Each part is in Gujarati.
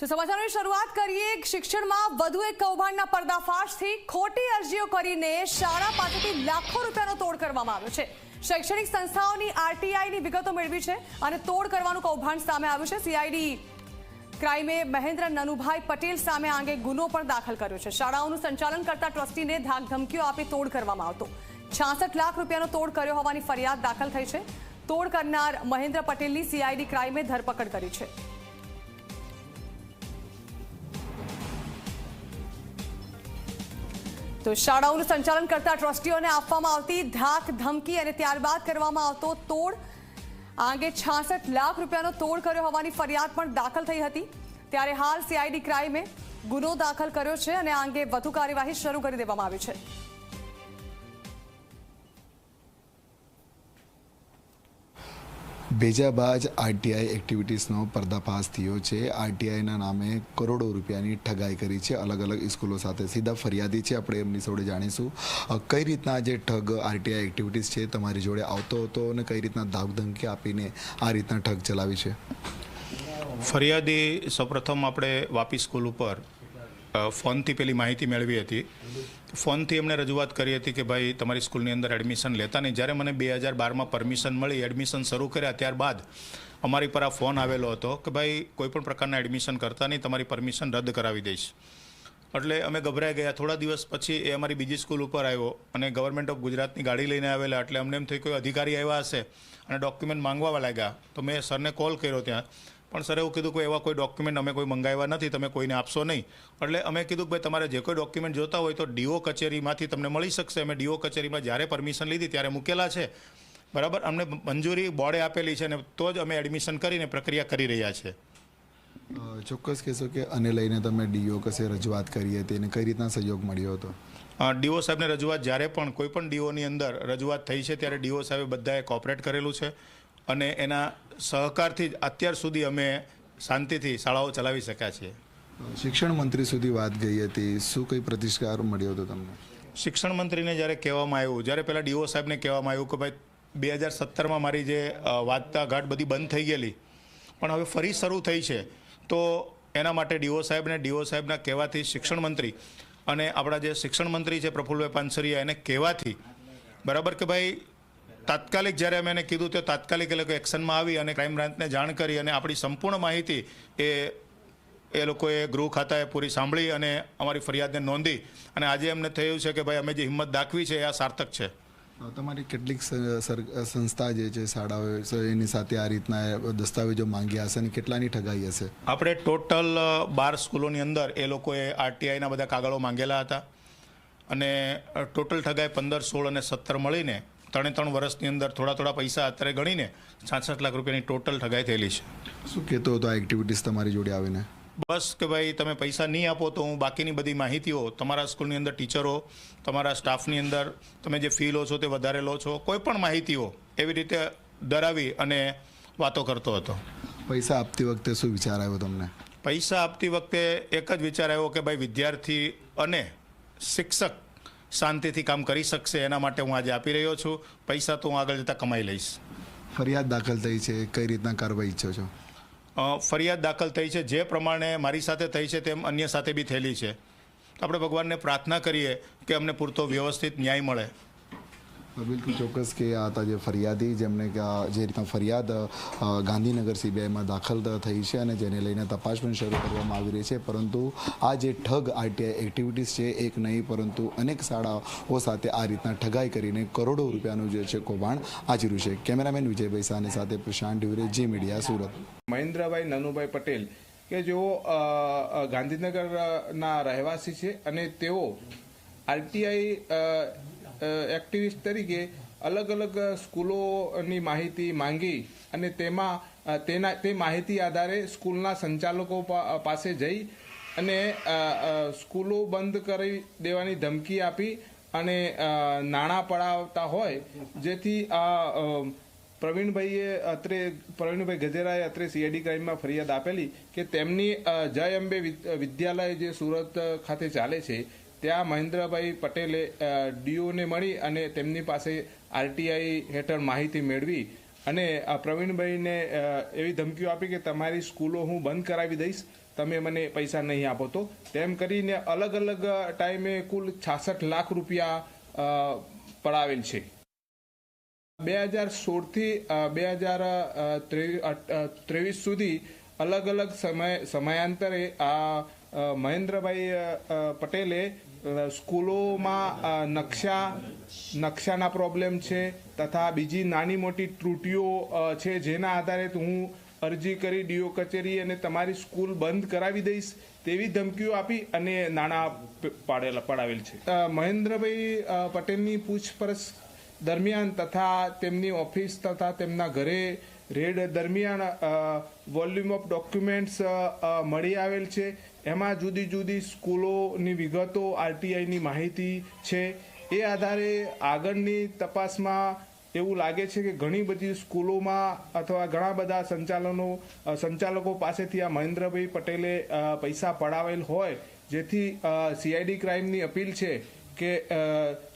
તો સમાચારોની શરૂઆત કરીએ. શિક્ષણમાં વધુ એક કૌભાંડના પર્દાફાશથી ખોટી અરજીઓ કરીને શાળા પાસેથી લાખો રૂપિયાનો તોડ કરવામાં આવ્યો છે. શૈક્ષણિક સંસ્થાઓની આરટીઆઈની વિગતો મેળવી છે અને તોડ કરવાનું કૌભાંડ સામે આવ્યું છે. સીઆઈડી ક્રાઇમે મહેન્દ્ર નનુભાઈ પટેલ સામે આ અંગે ગુનો પણ દાખલ કર્યો છે. શાળાઓનું સંચાલન કરતા ટ્રસ્ટીને ધાકધમકીઓ આપી તોડ કરવામાં આવતો. છાસઠ લાખ રૂપિયાનો તોડ કર્યો હોવાની ફરિયાદ દાખલ થઈ છે. તોડ કરનાર મહેન્દ્ર પટેલની સીઆઈડી ક્રાઇમે ધરપકડ કરી છે. તો શાળાઓનું સંચાલન કરતા ટ્રસ્ટીઓને આપવામાં આવતી ધાક ધમકી અને ત્યારબાદ કરવામાં આવતો તોડ આ અંગે છાસઠ લાખ રૂપિયાનો તોડ કર્યો હોવાની ફરિયાદ પણ દાખલ થઈ હતી. ત્યારે હાલ સીઆઈડી ક્રાઇમે ગુનો દાખલ કર્યો છે અને આ અંગે વધુ કાર્યવાહી શરૂ કરી દેવામાં આવી છે. ભેજાબાજ આરટીઆઈ એક્ટિવિટીઝનો પર્દાફાશ થયો છે. આરટીઆઈના નામે કરોડો રૂપિયાની ઠગાઈ કરી છે. અલગ અલગ સ્કૂલો સાથે સીધા ફરિયાદી છે. આપણે એમની જોડે જાણીશું કઈ રીતના જે ઠગ આરટીઆઈ એક્ટિવિટીઝ છે તમારી જોડે આવતો હતો અને કઈ રીતના ધાકધમકી આપીને આ રીતના ઠગ ચલાવી છે? ફરિયાદી સૌપ્રથમ આપણે વાપી સ્કૂલ ઉપર ફોનથી પેલી માહિતી મેળવી હતી. ફોનથી એમણે રજૂઆત કરી હતી કે ભાઈ, તમારી સ્કૂલની અંદર એડમિશન લેતા નહીં. જ્યારે મને બે હજાર બારમાં પરમિશન મળી, એડમિશન શરૂ કર્યા ત્યારબાદ અમારી પર આ ફોન આવેલો હતો કે ભાઈ કોઈપણ પ્રકારના એડમિશન કરતા નહીં, તમારી પરમિશન રદ કરાવી દઈશ. એટલે અમે ગભરાઈ ગયા. થોડા દિવસ પછી એ અમારી બીજી સ્કૂલ ઉપર આવ્યો અને ગવર્મેન્ટ ઓફ ગુજરાતની ગાડી લઈને આવેલા. એટલે અમને એમ થયું કોઈ અધિકારી આવ્યા હશે અને ડોક્યુમેન્ટ માંગવા લાગ્યા. તો મેં સરને કોલ કર્યો ત્યાં. પણ સર એવું કીધું કે એવા કોઈ ડોક્યુમેન્ટ અમે કોઈ મંગાવ્યા નથી તમે કોઈને આપશો નહીં. એટલે અમે કીધું કે ભાઈ તમારે જે કોઈ ડોક્યુમેન્ટ જોતા હોય તો ડીઓ કચેરીમાંથી તમને મળી શકશે. અમે ડીઓ કચેરીમાં જ્યારે પરમિશન લીધી ત્યારે મૂકેલા છે. બરાબર? અમને મંજૂરી બોર્ડે આપેલી છે અને તો જ અમે એડમિશન કરીને પ્રક્રિયા કરી રહ્યા છે. ચોક્કસ કહેશો કે આને લઈને તમે ડીઓ કશે રજૂઆત કરી હતી અને કઈ રીતના સહયોગ મળ્યો હતો? ડીઓ સાહેબને રજૂઆત જ્યારે પણ કોઈ પણ ડીઓની અંદર રજૂઆત થઈ છે ત્યારે ડીઓ સાહેબે બધાએ કોઓપરેટ કરેલું છે. અને એના સહકારથી જ અત્યાર સુધી અમે શાંતિથી શાળાઓ ચલાવી શક્યા છીએ. શિક્ષણ મંત્રી સુધી વાત ગઈ હતી. શું કંઈ પ્રતિષ્કાર મળ્યો હતો તમને? શિક્ષણ મંત્રીને જ્યારે કહેવામાં આવ્યું જ્યારે પહેલાં ડીઓ સાહેબને કહેવામાં આવ્યું કે ભાઈ બે હજાર સત્તરમાં મારી જે વાર્તાઘાટ બધી બંધ થઈ ગયેલી. પણ હવે ફરી શરૂ થઈ છે. તો એના માટે ડીઓ સાહેબને ડીઓ સાહેબના કહેવાથી શિક્ષણ મંત્રી અને આપણા જે શિક્ષણ મંત્રી છે પ્રફુલ્લભાઈ પાનસરિયા એને કહેવાથી બરાબર કે ભાઈ તાત્કાલિક જ્યારે અમે એને કીધું તો તાત્કાલિક એ લોકો એક્શનમાં આવી અને ક્રાઇમ બ્રાન્ચને જાણ કરી અને આપણી સંપૂર્ણ માહિતી એ એ લોકોએ ગૃહ ખાતાએ પૂરી સાંભળી અને અમારી ફરિયાદને નોંધી. અને આજે એમને થયું છે કે ભાઈ અમે જે હિંમત દાખવી છે એ આ સાર્થક છે. તમારી કેટલીક સંસ્થા જે છે શાળાઓ એની સાથે આ રીતના દસ્તાવેજો માંગ્યા હશે અને કેટલાની ઠગાઈ હશે? આપણે ટોટલ બાર સ્કૂલોની અંદર એ લોકોએ આરટીઆઈના બધા કાગળો માંગેલા હતા. અને ટોટલ ઠગાઈ પંદર સોળ અને સત્તર મળીને ત્રણે ત્રણ વર્ષની અંદર થોડા થોડા પૈસા અત્યારે ગણીને છાસઠ લાખ રૂપિયાની ટોટલ ઠગાઈ થયેલી છે. શું કહેતો હતો આ એક્ટિવિટીઝ તમારી જોડે આવીને? બસ કે ભાઈ તમે પૈસા નહીં આપો તો હું બાકીની બધી માહિતીઓ તમારા સ્કૂલની અંદર ટીચરો તમારા સ્ટાફની અંદર તમે જે ફી લો છો તે વધારે લો છો કોઈ પણ માહિતીઓ એવી રીતે ડરાવી અને વાતો કરતો હતો. પૈસા આપતી વખતે શું વિચાર આવ્યો તમને? પૈસા આપતી વખતે એક જ વિચાર આવ્યો કે ભાઈ વિદ્યાર્થી અને શિક્ષક શાંતિથી કામ કરી શકશે એના માટે હું આજે આપી રહ્યો છું. પૈસા તો હું આગળ જતાં કમાઈ લઈશ. ફરિયાદ દાખલ થઈ છે કઈ રીતના કાર્યવાહી ઈચ્છો છો? ફરિયાદ દાખલ થઈ છે જે પ્રમાણે મારી સાથે થઈ છે તેમ અન્ય સાથે બી થયેલી છે. આપણે ભગવાનને પ્રાર્થના કરીએ કે અમને પૂરતો વ્યવસ્થિત ન્યાય મળે. બિલકુલ ચોક્કસ કે આ હતા જે ફરિયાદી જેમને કે જે રીતના ફરિયાદ ગાંધીનગર સીબીઆઈમાં દાખલ થઈ છે અને જેને લઈને તપાસ પણ શરૂ કરવામાં આવી રહી છે. પરંતુ આ જે ઠગ આરટીઆઈ એક્ટિવિટીઝ છે એક નહીં, પરંતુ અનેક શાળાઓ સાથે આ રીતના ઠગાઈ કરીને કરોડો રૂપિયાનું જે છે કૌભાંડ આચર્યું છે. કેમેરામેન વિજયભાઈ સાની સાથે પ્રશાંત ડ્યુરે જી મીડિયા, સુરત. મહેન્દ્રભાઈ નનુભાઈ પટેલ કે જેઓ ગાંધીનગરના રહેવાસી છે અને તેઓ આરટીઆઈ એક્ટિવિસ્ટ તરીકે અલગ અલગ સ્કૂલોની માહિતી માંગી અને તેમાં તેના, તે માહિતી આધારે સ્કૂલના સંચાલકો પાસે જઈ અને સ્કૂલો બંધ કરી દેવાની ધમકી આપી અને નાણાં પડાવતા હોય. જેથી આ પ્રવીણભાઈએ અત્રે, પ્રવીણભાઈ ગજેરાએ અત્રે સીઆઈડી ક્રાઇમમાં ફરિયાદ આપેલી કે તેમની જય અંબે વિદ્યાલય જે સુરત ખાતે ચાલે છે ત્યાં મહેન્દ્રભાઈ પટેલે ડીઓને મળી અને તેમની પાસે આરટીઆઈ હેઠળ માહિતી મેળવી. અને પ્રવીણભાઈને એવી ધમકીઓ આપી કે તમારી સ્કૂલો હું બંધ કરાવી દઈશ, તમે મને પૈસા નહીં આપો તો. તેમ કરીને અલગ અલગ ટાઈમે કુલ છાસઠ લાખ રૂપિયા પડાવેલ છે. બે હજાર સોળથી બે હજાર ત્રેવીસ સુધી અલગ અલગ સમય, સમયાંતરે આ મહેન્દ્રભાઈ પટેલે સ્કૂલોમાં નકશા, નકશાના પ્રોબ્લેમ છે તથા બીજી નાની મોટી ત્રુટીઓ છે જેના આધારે હું અરજી કરી ડીઓ કચેરી અને તમારી સ્કૂલ બંધ કરાવી દઈશ તેવી ધમકીઓ આપી અને નાણાં પાડેલા, પડાવેલ છે. મહેન્દ્રભાઈ પટેલની પૂછપરછ દરમિયાન તથા તેમની ઓફિસ તથા તેમના ઘરે રેડ દરમિયાન વોલ્યુમ ઓફ ડોક્યુમેન્ટ્સ મળી આવેલ છે. એમાં જુદી જુદી સ્કૂલોની વિગતો, આરટીઆઈની માહિતી છે. એ આધારે આગળની તપાસમાં એવું લાગે છે કે ઘણી બધી સ્કૂલોમાં અથવા ઘણા બધા સંચાલનો સંચાલકો પાસેથી આ મહેન્દ્રભાઈ પટેલે પૈસા પડાવેલ હોય, જેથી સીઆઈડી ક્રાઇમની અપીલ છે કે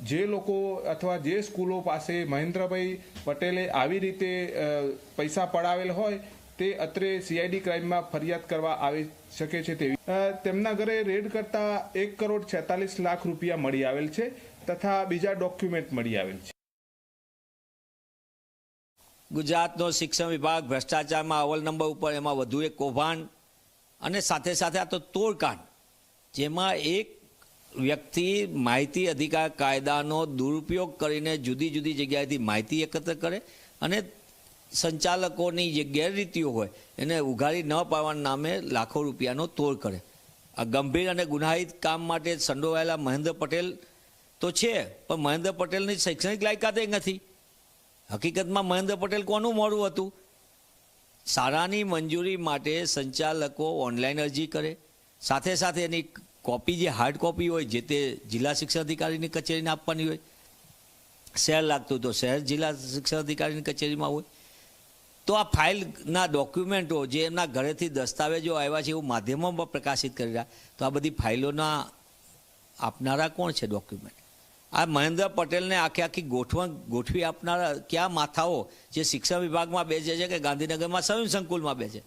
જે લોકો અથવા જે સ્કૂલો પાસે મહેન્દ્રભાઈ પટેલે આવી રીતે પૈસા પડાવેલ હોય તે અત્રે સીઆઈડી ક્રાઇમમાં ફરિયાદ કરવા આવી શકે છે તેવી. તેમના ઘરે રેડ કરતા એક કરોડ છેતાલીસ લાખ રૂપિયા મળી આવેલ છે તથા બીજા ડોક્યુમેન્ટ મળી આવેલ છે. ગુજરાતનો શિક્ષણ વિભાગ ભ્રષ્ટાચારમાં અવ્વલ નંબર ઉપર એમાં વધુ એક કૌભાંડ અને સાથે સાથે આ તો તોડકાંડ, જેમાં એક વ્યક્તિ માહિતી અધિકાર કાયદાનો દુરુપયોગ કરીને જુદી જુદી જગ્યાએથી માહિતી એકત્ર કરે અને સંચાલકોની જે ગેરરીતિઓ હોય, એને ઉઘાડી ન પાડવાના નામે લાખો રૂપિયાનો તોડ કરે. આ ગંભીર અને ગુનાહિત કામ માટે સંડોવાયેલા મહેન્દ્ર પટેલ તો છે, પણ મહેન્દ્ર પટેલની શૈક્ષણિક લાયકાત એ નથી. હકીકતમાં મહેન્દ્ર પટેલ કોનું મોડું હતું? શાળાની મંજૂરી માટે સંચાલકો ઓનલાઈન અરજી કરે. સાથે સાથે એની કોપી જે હાર્ડ કોપી હોય, જે તે જિલ્લા શિક્ષણ અધિકારીની કચેરીને આપવાની હોય. શહેર લાગતું તો શહેર જિલ્લા શિક્ષણ અધિકારીની કચેરીમાં હોય. તો આ ફાઇલના ડોક્યુમેન્ટો જે એમના ઘરેથી દસ્તાવેજો આવ્યા છે એવું માધ્યમોમાં પ્રકાશિત કરી રહ્યા. તો આ બધી ફાઇલોના આપનારા કોણ છે ડોક્યુમેન્ટ? આ મહેન્દ્ર પટેલને આખી આખી ગોઠવણ ગોઠવી આપનારા કયા માથાઓ? જે શિક્ષણ વિભાગમાં બેસે છે કે ગાંધીનગરમાં સ્વયં સંકુલમાં બેસે